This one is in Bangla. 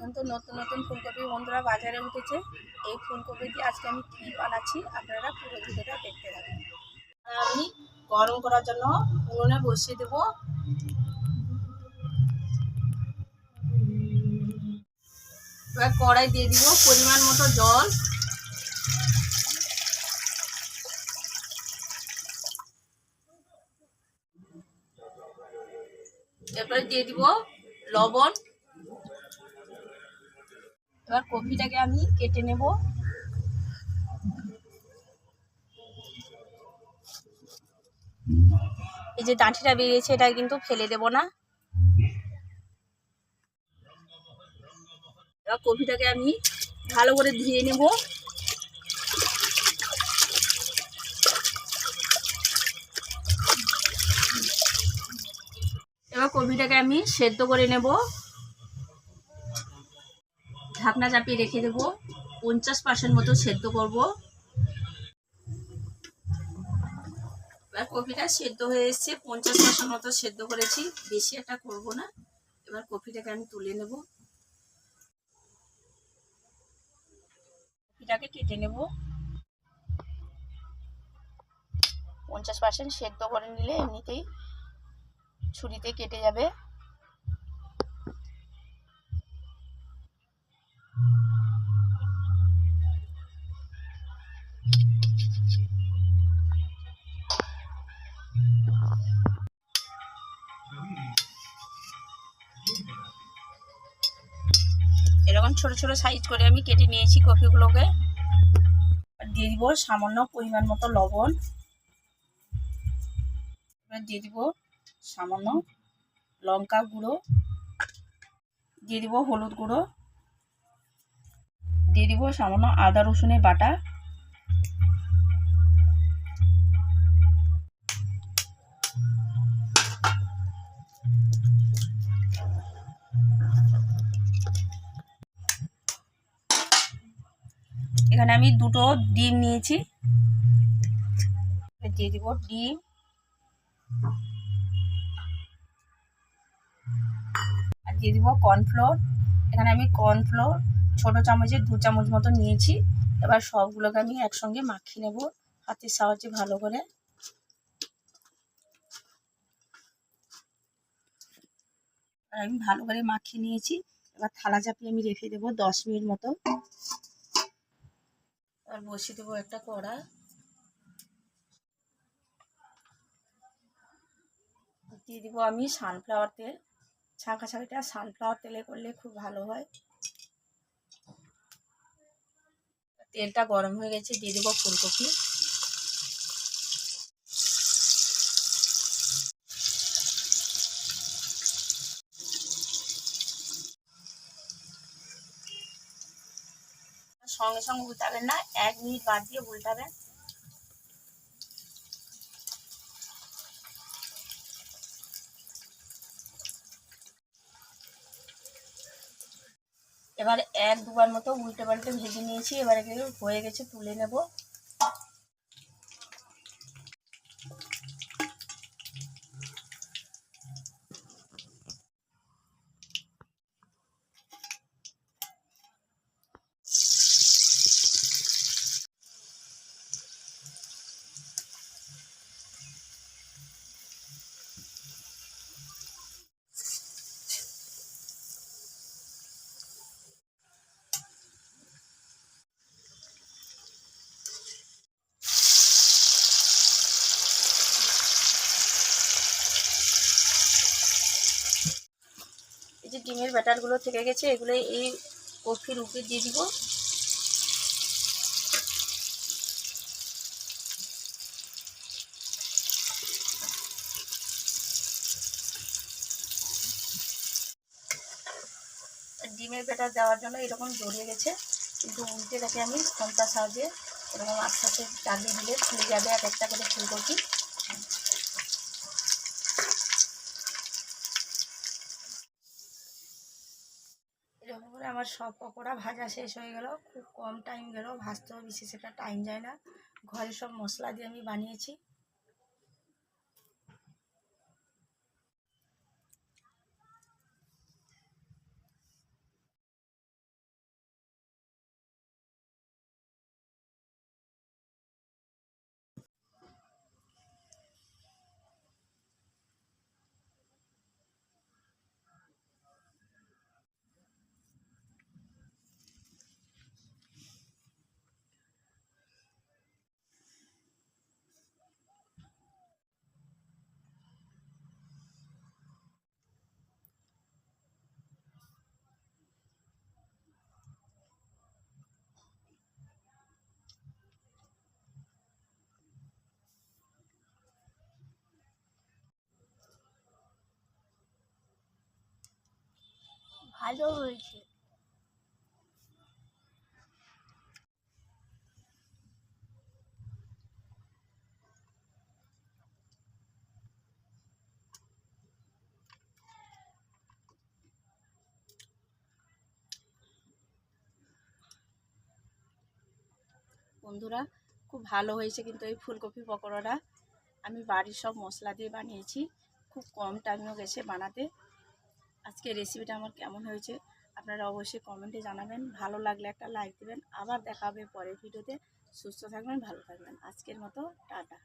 তো নতুন নতুন ফুলকপি বন্ধুরা বাজারে উঠেছে। এই ফুলকপি দিয়ে আজকে আমি কী বানাচ্ছি আপনারা পুরো ভিডিওটা দেখতে থাকুন। আমি গরম করার জন্য উনুনে বসিয়ে দেব। এবার কড়াই দিয়ে দিব পরিমাণ মতো জল। এরপরে দিয়ে দিব লবণ। এবার কপিটাকে আমি কেটে নেব। এই যে ডাঁটিটা বেরিয়েছে, এটা কিন্তু ফেলে দেব না। এবার কপিটাকে আমি ভালো করে ধুয়ে নেব। এবার কপিটাকে আমি সেদ্ধ করে নেব। ঢাকনা চাপিয়ে রেখে দেবো। পঞ্চাশ পার্সেন্ট মতো সেদ্ধ করব। এবার কপিটা সেদ্ধ হয়ে এসছে। পঞ্চাশ পার্সেন্ট মতো সেদ্ধ করেছি। বেশি একটা করব না। এবার কপিটাকে আমি তুলে নেব। কপিটাকে কেটে নেব। পঞ্চাশ পার্সেন্ট সেদ্ধ করে নিলে এমনিতেই ছুরিতে কেটে যাবে। এরকম ছোট ছোট সাইজ করে আমি কেটে নিয়েছি কফিগুলোকে দিয়ে দিব সামান্য পরিমাণ মতো লবণ। দিয়ে দিব সামান্য লঙ্কা গুঁড়ো। দিয়ে দিব হলুদ গুঁড়ো। দিয়ে দিব সামান্য আদা রসুনের বাটা। এখানে আমি দুটো ডিম নিয়েছি। দিয়ে দিব ডিম। আর দিয়ে দিব কর্নফ্লোর। এখানে আমি কর্নফ্লোর ছোট চামচের দু চামচ মতো নিয়েছি। এবার সবগুলোকে আমি একসঙ্গে মাখিয়ে নেব হাতের সাহায্যে ভালো করে। আমি ভালো করে মাখিয়ে নিয়েছি। এবার থালা চাপিয়ে আমি রেখে দেবো দশ মিনিট মতো। আর বসিয়ে দেবো একটা কড়া। দিয়ে দিব আমি সানফ্লাওয়ার তেল। ছাঁকা ছাঁকিটা সানফ্লাওয়ার তেলে করলে খুব ভালো হয়। তেলটা গরম হয়ে গেছে, দিয়ে দেবো ফুলকপি। সঙ্গে সঙ্গে উল্টাবেন না, এক মিনিট বাদ দিয়ে উল্টাবেন। এবার এক দুবার মতো উল্টে পাল্টে ভেজে নিয়েছি, এবারে হয়ে গেছে, তুলে নেব। যে ডিমের ব্যাটারগুলো থেকে গেছে, এগুলো এই কফির উপরে দিয়ে দিব। ডিমের ব্যাটার দেওয়ার জন্য এরকম জড়িয়ে গেছে, কিন্তু উল্টে তাকে আমি খন্তার সাহায্যে এরকম একসাথে চালিয়ে দিলে ফুলে যাবে, এক একটা করে ফুলকপি এরকম করে আমার সব পকোড়া ভাজা শেষ হয়ে গেল। খুব কম টাইম গেল ভাজতেও বিশেষ একটা টাইম যায় না। ঘরে সব মশলা দিয়ে আমি বানিয়েছি। ভালো হয়েছে। বন্ধুরা, খুব ভালো হয়েছে কিন্তু এই ফুলকপি পকোড়াটা। আমি বাড়ির সব মশলা দিয়ে বানিয়েছি। খুব কম টাইমও গেছে বানাতে। আজকে রেসিপিটা আমার কেমন হয়েছে, আপনারা অবশ্যই কমেন্টে জানাবেন। ভালো লাগলে একটা লাইক দেবেন। আবার দেখাবে পরের ভিডিওতে সুস্থ থাকবেন, ভালো থাকবেন। আজকের মতো, টাটা।